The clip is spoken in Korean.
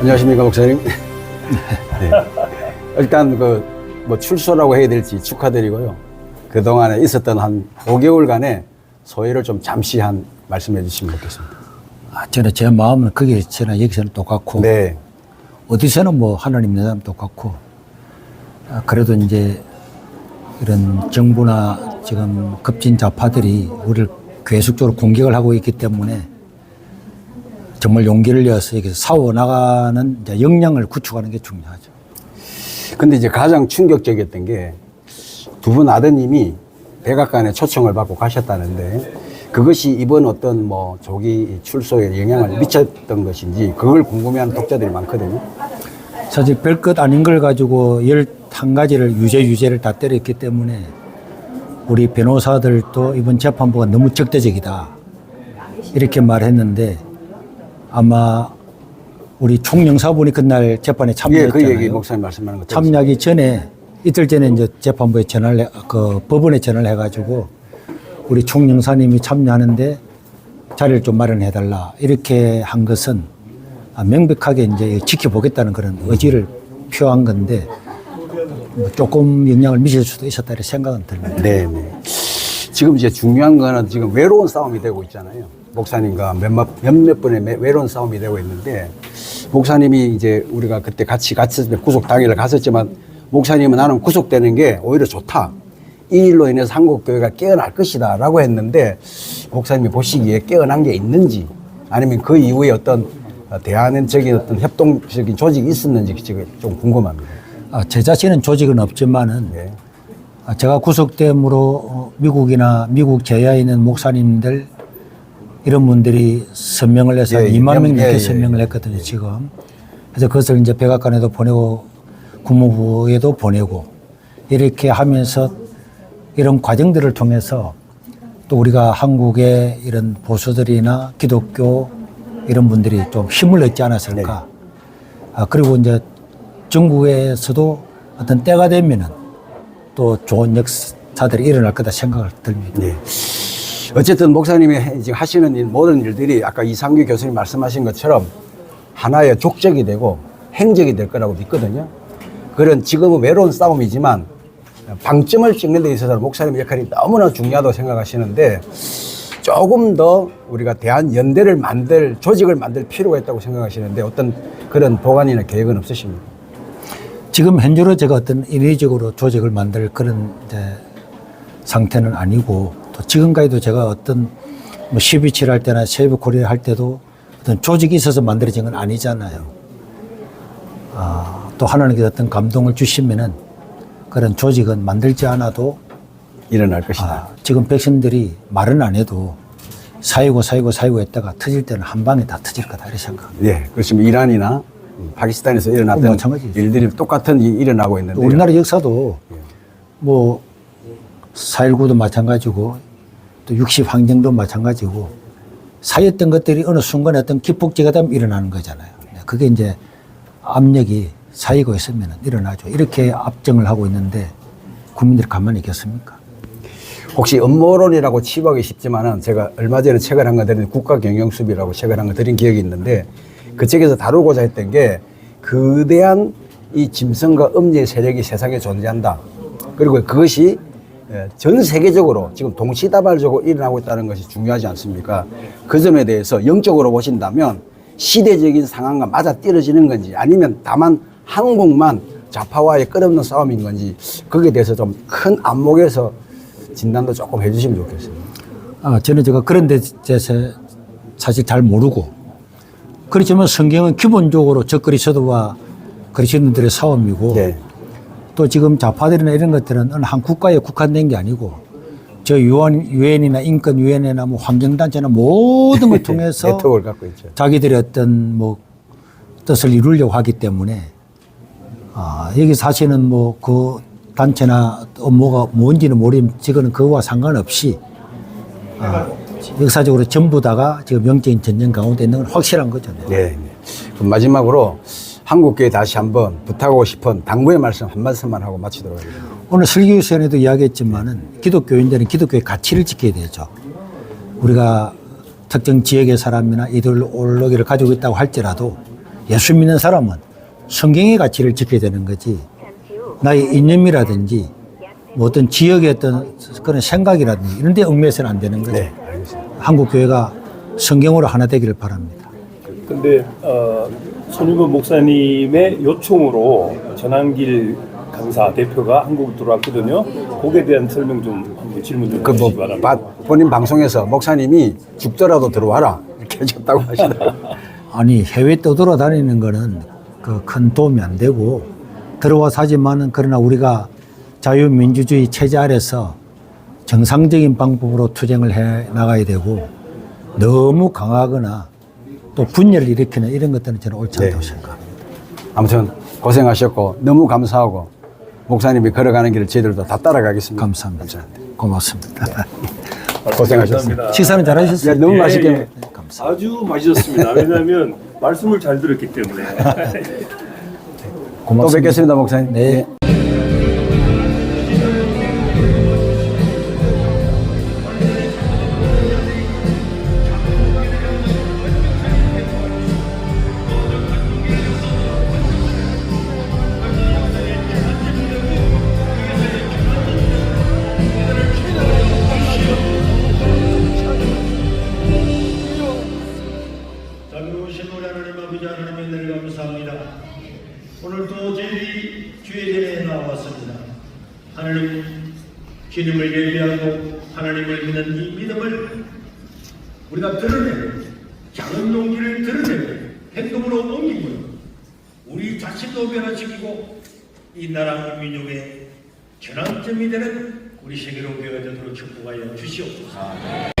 안녕하십니까 목사님. 네. 일단 그 뭐 출소라고 해야 될지 축하드리고요. 그 동안에 있었던 한 5개월간의 소회를 좀 잠시 한 말씀해 주시면 좋겠습니다. 아, 저는 제 마음은 거기에 저는 여기서는 똑같고 네, 어디서는 뭐 하나님 내 사람 똑같고 아, 그래도 이제 이런 정부나 지금 급진 좌파들이 우리를 계속적으로 공격을 하고 있기 때문에 정말 용기를 내어서 여기서 싸워 나가는 역량을 구축하는 게 중요하죠. 근데 이제 가장 충격적이었던 게 두 분 아드님이 백악관에 초청을 받고 가셨다는데 그것이 이번 어떤 뭐 조기 출소에 영향을 미쳤던 것인지 그걸 궁금해하는 독자들이 많거든요. 사실 별것 아닌 걸 가지고 열한 가지를 유죄 유죄를 다 때렸기 때문에 우리 변호사들도 이번 재판부가 너무 적대적이다 이렇게 말했는데 아마 우리 총영사분이 그날 재판에 예, 참여했잖아요. 그 얘기 목사님 말씀하는 것. 참여하기 전에 이틀 전에 이제 재판부에 전화를 해, 그 법원에 전화를 해가지고 우리 총영사님이 참여하는데 자리를 좀 마련해 달라 이렇게 한 것은 아, 명백하게 이제 지켜보겠다는 그런 의지를 표한 건데 뭐 조금 영향을 미칠 수도 있었다 이런 생각은 듭니다. 네, 네. 지금 이제 중요한 거는 지금 외로운 싸움이 되고 있잖아요. 목사님과 몇몇, 몇몇 분의 매- 외로운 싸움이 되고 있는데, 목사님이 이제 우리가 그때 같이 갔을 때 구속 당일을 갔었지만, 목사님은 나는 구속되는 게 오히려 좋다. 이 일로 인해서 한국 교회가 깨어날 것이다. 라고 했는데, 목사님이 보시기에 깨어난 게 있는지, 아니면 그 이후에 어떤 어, 대안적인 어떤 협동적인 조직이 있었는지 지금 좀 궁금합니다. 아, 제 자신은 조직은 없지만은 네. 아, 제가 구속됨으로 어, 미국이나 미국 제야에 있는 목사님들 이런 분들이 선명을 해서 예, 한 예. 2만 명 예, 넘게 예, 선명을 했거든요, 지금. 그래서 그것을 이제 백악관에도 보내고 국무부에도 보내고 이렇게 하면서 이런 과정들을 통해서 또 우리가 한국의 이런 보수들이나 기독교 이런 분들이 좀 힘을 얻지 않았을까. 아, 그리고 이제 전국에서도 어떤 때가 되면은 또 좋은 역사들이 일어날 거다 생각을 듭니다. 네. 어쨌든 목사님이 해- 지금 하시는 일, 모든 일들이 아까 이상규 교수님 말씀하신 것처럼 하나의 족적이 되고 행적이 될 거라고 믿거든요. 그런 지금은 외로운 싸움이지만 방점을 찍는 데 있어서 목사님의 역할이 너무나 중요하다고 생각하시는데 조금 더 우리가 대한 연대를 만들 조직을 만들 필요가 있다고 생각하시는데 어떤 그런 보관이나 계획은 없으십니까? 지금 현재로 제가 어떤 인위적으로 조직을 만들 그런 상태는 아니고 또 지금까지도 제가 어떤 뭐12.7할 때나 세이브 코리아 할 때도 어떤 조직이 있어서 만들어진 건 아니잖아요. 아, 또 하나님께서 어떤 감동을 주시면은 그런 조직은 만들지 않아도 일어날 것이다. 아, 지금 백성들이 말은 안 해도 사이고 사이고 사이고 했다가 터질 때는 한 방에 다 터질 거다 이렇게 생각합니다. 예, 그렇지만 이란이나 파키스탄에서 어, 일어났던. 일들이 똑같은 일이 일어나고 또 있는데 우리나라 역사도 뭐 4.19도 마찬가지고 또 60 항쟁도 마찬가지고 사였던 것들이 어느 순간에 어떤 기폭제가 되면 일어나는 거잖아요. 네, 그게 이제 압력이 사이고 있으면 일어나죠. 이렇게 압정을 하고 있는데 국민들이 가만히 있겠습니까? 혹시 음모론이라고 치부하기 쉽지만은 제가 얼마 전에 책을 한 거 드린 국가경영수비라고 책을 한 거 드린 기억이 있는데 그 책에서 다루고자 했던 게 거대한 이 짐승과 음녀의 세력이 세상에 존재한다. 그리고 그것이 예, 전 세계적으로 지금 동시다발적으로 일어나고 있다는 것이 중요하지 않습니까? 그 점에 대해서 영적으로 보신다면 시대적인 상황과 맞아 떨어지는 건지 아니면 다만 한국만 좌파와의 끝없는 싸움인 건지 거기에 대해서 좀 큰 안목에서 진단도 조금 해주시면 좋겠어요. 아, 저는 제가 그런 데 대해서 사실 잘 모르고 그렇지만 성경은 기본적으로 적그리스도와 그리스도인들의 싸움이고 네. 또 지금 좌파들이나 이런 것들은 어느 한 국가에 국한된 게 아니고 저 유엔, 유엔이나 인권위원회나 뭐 환경단체나 모든 걸 통해서 네트워크를 갖고 있죠. 자기들의 어떤 뭐 뜻을 이루려고 하기 때문에 아, 여기 사실은 뭐 그 단체나 업무가 뭔지는 모르지만 지금은 그거와 상관없이 아, 역사적으로 전부 다가 지금 영적인 전쟁 가운데 있는 건 확실한 거죠. 네. 네. 그럼 마지막으로 한국교회 다시 한번 부탁하고 싶은 당부의 말씀 한 말씀만 하고 마치도록 하겠습니다. 오늘 설교 시간에도 이야기했지만은 기독교인들은 기독교의 가치를 지켜야 되죠. 우리가 특정 지역의 사람이나 이데올로기를 가지고 있다고 할지라도 예수 믿는 사람은 성경의 가치를 지켜야 되는 거지 나의 이념이라든지 뭐 어떤 지역의 어떤 그런 생각이라든지 이런 데 얽매여서는 안 되는 거죠. 네, 알겠습니다. 한국 교회가 성경으로 하나 되기를 바랍니다. 근데 어, 손유건 목사님의 요청으로 전한길 강사 대표가 한국 들어왔거든요. 거기에 대한 설명 좀 한번 질문 좀 그뭐 바랍니다. 본인 방송에서 목사님이 죽더라도 들어와라 이렇게 해줬다고 하시더라고요. 아니 해외 떠돌아다니는 거는 그 큰 도움이 안 되고 들어와서 하지만은 그러나 우리가 자유민주주의 체제 아래서 정상적인 방법으로 투쟁을 해 나가야 되고 너무 강하거나 또 분열을 일으키는 이런 것들은 저는 옳지 않다고 네. 생각합니다. 아무튼 고생하셨고 너무 감사하고 목사님이 걸어가는 길을 저희들도 다 따라가겠습니다. 감사합니다. 고맙습니다. 고생하셨습니다. 식사는 잘 하셨어요? 예, 너무 맛있게 예, 예. 아주 맛있었습니다. 왜냐하면 말씀을 잘 들었기 때문에. 또 고맙습니다. 뵙겠습니다, 목사님. 네. 자 하나님 아버지 하나님의 늘 감사합니다. 오늘도 저희들이 주의 전에 나왔습니다. 하나님 주님을 예배하고 하나님을 믿는 이 믿음을 우리가 드러내고 작은 용기를 드러내고 행동으로 옮기고 우리 자신도 변화시키고 이 나라 이 민족의 전환점이 되는 우리 세계로 되도록 축복하여 주시옵소서.